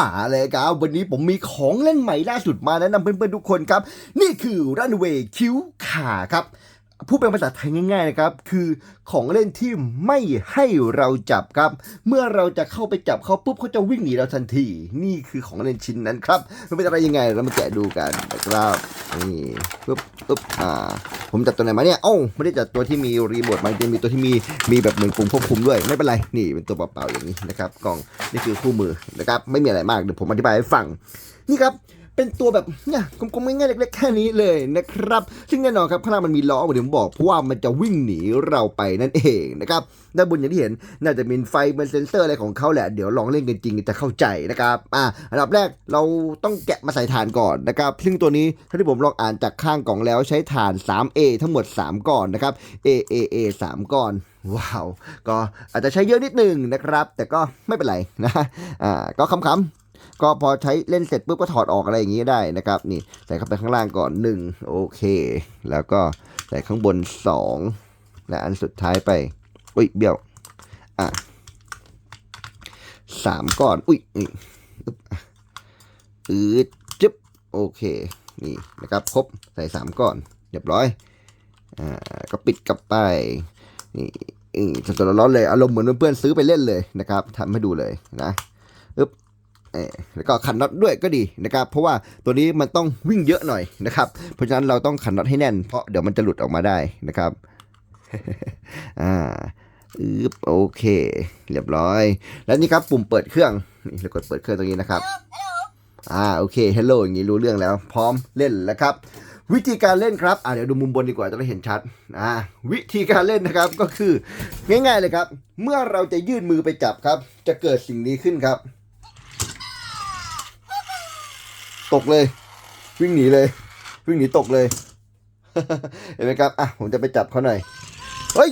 มาเลยครับ วันนี้ผมมีของเล่นใหม่ล่าสุดมาแนะนำเพื่อนๆทุกคนครับ นี่คือ Runway คิ้วขาครับ พูดเป็นภาษาไทยง่ายๆนะครับ คือของเล่นที่ไม่ให้เราจับครับ เมื่อเราจะเข้าไปจับเขาปุ๊บเขาจะวิ่งหนีเราทันที นี่คือของเล่นชิ้นนั้นครับมันเป็นอะไรยังไงเรามาแกะดูกันนะครับนี่ปุ๊บปุ๊บอ่า ผมจับตัวไหนมาเนี่ยเอ้าไม่ได้จับตัวที่มีรีโมทมันจะมีตัวที่มีมีแบบเหมือนปุ่มควบคุมด้วยไม่เป็นไรนี่เป็นตัวเปล่าๆอย่างนี้นะครับกล่องนี่คือคู่มือนะครับไม่มีอะไรมากเดี๋ยวผมอธิบายให้ฟังนี่ครับ เป็นตัวแบบเนี่ยกลมๆง่ายๆเล็กๆแค่นี้เลยนะครับ ซึ่งแน่นอนครับข้างล่างมันมีล้อเหมือนที่ผมบอกเพราะว่ามันจะวิ่งหนีเราไปนั่นเองนะครับด้านบนอย่างที่เห็นน่าจะมีไฟเป็นเซนเซอร์อะไรของเขาแหละเดี๋ยวลองเล่นกันจริงจะเข้าใจนะครับอ่าอันดับแรกเราต้องแกะมาใส่ฐานก่อนนะครับซึ่งตัวนี้ถ้าที่ผมลองอ่านจากข้างกล่องแล้วใช้ฐาน 3A ทั้งหมด 3ก้อนนะครับ A A A 3ก้อนว้าว ก็อาจจะใช้เยอะนิดหนึงนะครับ แต่ก็ไม่เป็นไรนะ อ่า ก็คำๆ ก็พอใช้เล่นเสร็จปุ๊บก็ถอดออกอะไรอย่างนี้ได้นะครับ นี่ใส่เข้าไปข้างล่างก่อน 1 โอเค แล้วก็ใส่ข้างบน 2 และอันสุดท้ายไปอุ้ยเบี้ยวอะสามก้อน อุ้ยนี่อืดจึ๊บโอเค นี่นะครับครบใส่สามก้อนเรียบร้อยอ่าก็ปิดกลับไปนี่อืมสดๆร้อนๆเลยอารมณ์เหมือนเพื่อนๆซื้อไปเล่นเลยนะครับทำให้ดูเลยนะ แล้วก็ขันน็อตด้วยก็ดีนะครับ เพราะว่าตัวนี้มันต้องวิ่งเยอะหน่อยนะครับ เพราะฉะนั้นเราต้องขันน็อตให้แน่น เพราะเดี๋ยวมันจะหลุดออกมาได้นะครับ อ่าอึบโอเค เรียบร้อย แล้วนี่ครับปุ่มเปิดเครื่อง นี่เรากดเปิดเครื่องตรงนี้นะครับอ่าโอเคเฮลโลอย่างนี้รู้เรื่องแล้วพร้อมเล่นแล้วครับ วิธีการเล่นครับอ่าเดี๋ยวดูมุมบนดีกว่าจะได้เห็นชัดอ่าวิธีการเล่นนะครับก็คือ ง่ายๆเลยครับ เมื่อเราจะยื่นมือไปจับครับ จะเกิดสิ่งนี้ขึ้นครับ ตกเลย วิ่งหนีเลย วิ่งหนีตกเลย เห็นไหมครับ อะ ผมจะไปจับเขาหน่อย เฮ้ย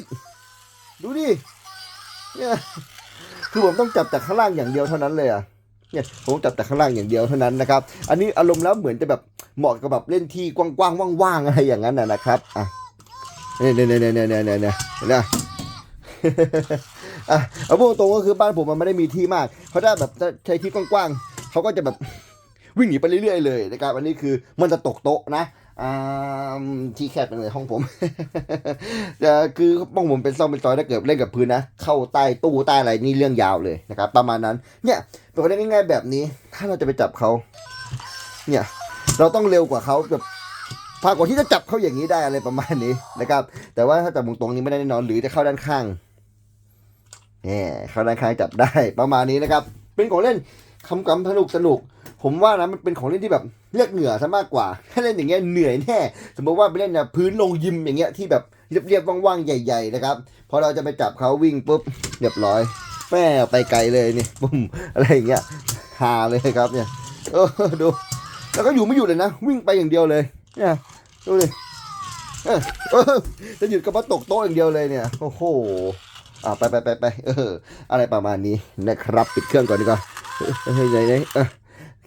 ดูดิ เนี่ย คือผมต้องจับจากข้างล่างอย่างเดียวเท่านั้นเลยอะ เนี่ย ผมจับจากข้างล่างอย่างเดียวเท่านั้นนะครับ อันนี้อารมณ์แล้วเหมือนจะแบบเหมาะกับแบบเล่นที่กว้างๆว่างๆอะไรอย่างนั้นนะนะครับ อะเนี่ยเนี่ยเนี่ยเนี่ยเนี่ยเนี่ยเนี่ยเห็นไหมอะเอาพูดตรงก็คือบ้านผมมันไม่ได้มีที่มากเขาได้แบบใช้ที่กว้างๆเขาก็จะแบบ วิ่งหนีไปเรื่อยๆเลยนะครับอันนี้คือมันจะตกโต๊ะนะที่แคบเป็นเลยห้องผมคือห้องผมเป็นซ่อมเป็นซอยถ้าเกิดเล่นกับพื้นนะ เข้าใต้ตู้ใต้อะไรนี่เรื่องยาวเลยนะครับ ประมาณนั้น เนี่ยเป็นคนเล่นง่ายๆแบบนี้ ถ้าเราจะไปจับเขาเนี่ย เราต้องเร็วกว่าเขาแบบพากว่าที่จะจับเขาอย่างนี้ได้อะไรประมาณนี้นะครับ แต่ว่าถ้าจับตรงนี้ไม่ได้แน่นอน หรือจะเข้าด้านข้างเนี่ยเข้าด้านข้างจับได้ประมาณนี้นะครับ เป็นของเล่นคำกำสนุกสนุก ผมว่านะมันเป็นของเล่นที่แบบเรียกเหงื่อซะมากกว่าถ้าเล่นอย่างเงี้ยเหนื่อยแน่สมมติว่าไปเล่นนะพื้นลงยิมอย่างเงี้ยที่แบบเรียบๆว่างๆใหญ่ ๆ นะครับ พอเราจะไปจับเขาวิ่งปุ๊บเรียบร้อยแม่ไปไกลเลยนี่ปุ้มอะไรอย่างเงี้ยฮาเลยครับเนี่ยเออดู แล้วก็อยู่ไม่หยุดเลยนะ วิ่งไปอย่างเดียวเลย เนี่ยดูดิเออจะหยุดก็มาตกโต๊ะอย่างเดียวเลยเนี่ยโอ้โหอ่าไปไปไปไปเออ อะไรประมาณนี้นะครับ ปิดเครื่องก่อนดีกว่าเฮ้ยไหนไหน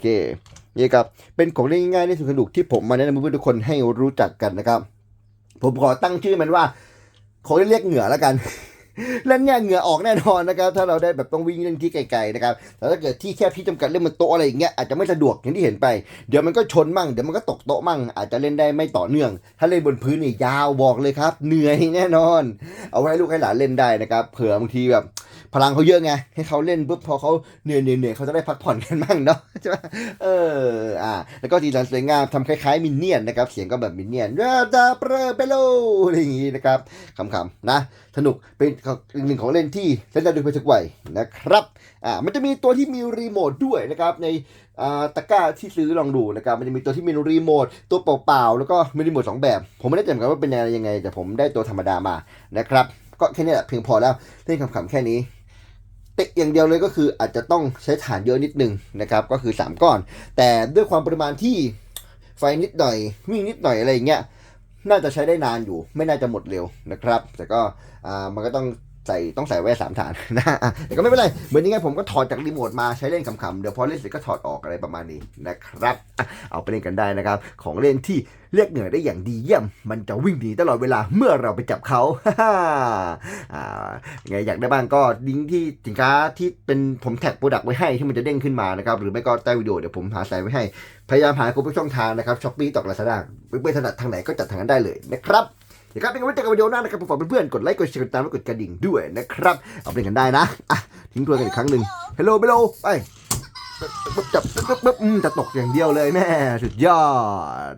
เออโอเคนี่ครับเป็นของเล่นง่ายๆที่สนุกที่ผมมาแนะนำเพื่อนๆทุกคนให้รู้จักกันนะครับ ผมขอตั้งชื่อมันว่าขอเล่นเรียกเหงื่อแล้วกันแล้วเนี่ยเหงื่อออกแน่นอนนะครับ ถ้าเราได้แบบต้องวิ่งเล่นที่ไกลๆนะครับแต่ถ้าเกิดที่แคบที่จำกัดเล่นบนโต๊ะอะไรอย่างเงี้ยอาจจะไม่สะดวกอย่างที่เห็นไป เดี๋ยวมันก็ชนมั่งเดี๋ยวมันก็ตกโต๊ะมั่ง อาจจะเล่นได้ไม่ต่อเนื่อง ถ้าเล่นบนพื้นนี่ยาวบอกเลยครับ เหนื่อยแน่นอน เอาไว้ให้ลูกให้หลานเล่นได้นะครับ เผื่อบางทีแบบ พลังเขาเยอะไง ให้เขาเล่นปุ๊บพอเขาเหนื่อยเหนื่อยเหนื่อยเขาจะได้พักผ่อนกันบ้างเนาะใช่ไหมเอออ่าแล้วก็ดีไซน์สวยงามทำคล้ายๆมินเนี่ยนนะครับ เสียงก็แบบมินเนี่ยนราดาเปรเปโลอะไรอย่างงี้นะครับขำๆนะ สนุกเป็นอีกหนึ่งของเล่นที่เล่นได้ด้วยทุกวัยนะครับอ่ามันจะมีตัวที่มีรีโมทด้วยนะครับในอ่าตะกร้าที่ซื้อลองดูนะครับมันจะมีตัวที่มีรีโมทตัวเปล่าๆแล้วก็มีรีโมทสองแบบ ผมไม่ได้จำกัดว่าเป็นอะไรยังไง แต่ผมได้ตัวธรรมดามานะครับ ก็แค่นี้แหละเพียงพอแล้วเล่นขำๆแค่นี้ เตะอย่างเดียวเลยก็คืออาจจะต้องใช้ฐานเยอะนิดนึงนะครับก็คือ 3 ก้อน แต่ด้วยความปริมาณที่ไฟนิดหน่อยวิ่งนิดหน่อยอะไรอย่างเงี้ยน่าจะใช้ได้นานอยู่ ไม่น่าจะหมดเร็วนะครับ แต่ก็มันก็ต้อง ใส่ต้องใส่ไว้สามฐานนะแต่ก็ไม่เป็นไร เหมือนยังไงผมก็ถอดจากรีโมทมาใช้เล่นขำๆ เดี๋ยวพอเล่นเสร็จก็ถอดออกอะไรประมาณนี้นะครับ เอาไปเล่นกันได้นะครับ ของเล่นที่เรียกเหงื่อได้อย่างดีเยี่ยม มันจะวิ่งหนีตลอดเวลาเมื่อเราไปจับเขาอ่าไงอยากได้บ้างก็ลิงที่สินค้าที่เป็นผมแท็กโปรดักต์ไว้ให้ที่มันจะเด้งขึ้นมานะครับ หรือไม่ก็ใต้วิดีโอเดี๋ยวผมหาใส่ไว้ให้ พยายามหาครบทุกช่องทางนะครับช้อปปี้ตอกลาซาด้าเพื่อนถนัดทางไหนก็จัดทางนั้นได้เลยนะครับ เดี๋ยวครับเป็นกำลังใจกับวิดีโอหน้านะครับผมฝากเพื่อนๆกดไลค์กดแชร์กดติดตามและกดกระดิ่งด้วยนะครับเอาไปเล่นกันได้นะอะทิ้งตัวกันอีกครั้งหนึ่งเฮลโหลเบลไปปึ๊บจับปึ๊บปึ๊บปึ๊บอืมจะตกอย่างเดียวเลยแม่สุดยอด